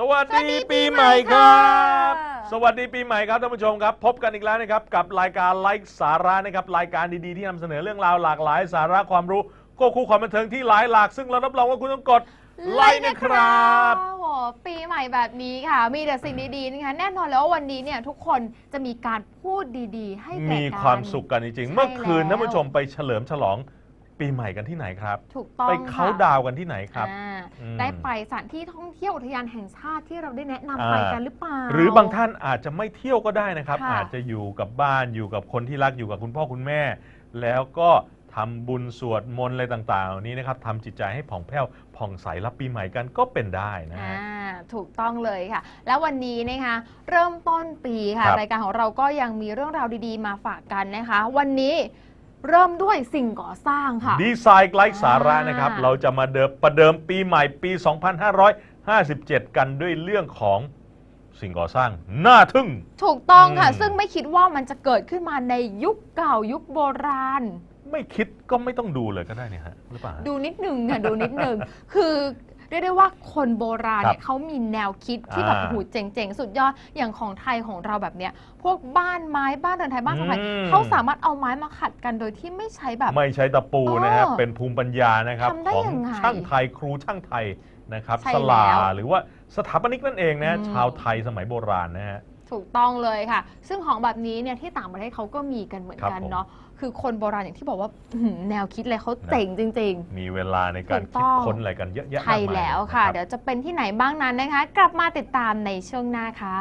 สวัสสวัสดีดีปีปีใหใหม่ม่ครับค่ะสวัสดีปีใหม่ครับท่านผู้ชมครับ พบกันอีกแล้วนะครับกับรายการไลฟ์สาระนะครับรายการดีๆที่นำเสนอเรื่องราวหลากหลาย สาระความรู้ควบคู่ความบันเทิงที่หลายหลาก ซึ่งเรารับรองว่าคุณต้องกดไลค์นะครับโอ้โหปีใหม่แบบนี้ค่ะ มีแต่สิ่งดีๆนะคะแน่นอนแล้วว่าวันนี้เนี่ยทุกคนจะมีการพูดดีๆ ให้แก่กันมีความสุขกันจริงๆใช่เมื่อคืนแล้วท่านผู้ชมไปเฉลิมฉลอง ปีใหม่กันที่ไหนครับ ถูกต้องไปเขาค่ะ ดาวน์กันที่ไหนครับ อ่าอืมได้ไปสถานที่ท่องเที่ยวอุทยานแห่งชาติที่เราได้แนะนำไปอ่า กันหรือเปล่า หรือบางท่านอาจจะไม่เที่ยวก็ได้นะครับ ค่ะ อาจจะอยู่กับบ้านอยู่กับคนที่รักอยู่กับคุณพ่อคุณแม่ แล้วก็ทำบุญสวดมนต์อะไรต่างๆเหล่านี้นะครับทำจิตใจให้ผ่องแผ้วผ่องใสรับปีใหม่กันก็เป็นได้นะอ่าฮะ ถูกต้องเลยค่ะ แล้ววันนี้นะคะเริ่มต้นปีค่ะ ครับรายการของเราก็ยังมีเรื่องราวดีๆ มาฝากกันนะคะ วันนี้ เริ่มด้วยสิ่งก่อสร้างค่ะ ดีไซน์ไร้สาระนะครับอ่าเราจะมาเดิมประเดิมปีใหม่ปี 2557 กันด้วยเรื่องของสิ่งก่อสร้างน่าทึ่ง ถูกต้องค่ะ อืม ซึ่งไม่คิดว่ามันจะเกิดขึ้นมาในยุคเก่ายุคโบราณ ไม่คิดก็ไม่ต้องดูเลยก็ได้เนี่ยฮะหรือเปล่าฮะ ดูนิดหนึ่งค่ะ ดูนิดหนึ่งคือ เรียกได้ว่าคนโบราณเนี่ครัยบเขามีแนวคิดที่แบบอ่าโอ้โหูเจ๋งๆ สุดยอดอย่างของไทยของเราแบบเนี้ยพวกบ้านไม้บ้านเรือนไทยบ้านของไทยอืม เขาสามารถเอาไม้มาขัดกันโดยที่ไม่ใช้แบบ ไม่ใช้ตะปูนะครับเออเป็นภูมิปัญญานะครับ ทำได้ของยังไงช่างไทยครูช่างไทยนะครับใช่สลาแล้วหรือว่าสถาปนิกนั่นเองนะอืม ชาวไทยสมัยโบราณนะฮะ ถูกต้องเลยค่ะ ซึ่งของแบบนี้เนี่ยที่ต่างประเทศเขาก็มีกันเหมือนครับกันผมเนาะคือคนโบราณอย่างที่บอกว่าอื้อหือแนวคิดเลยเขาเจ๋งจริง ๆ มีเวลาในการถูกต้คิดอง ค้นอะไรกันเยอะแยะมากใช่มายแล้วค่ะนรับ เดี๋ยวจะเป็นที่ไหนบ้างนั้นนะคะ กลับมาติดตามในช่วงหน้าค่ะ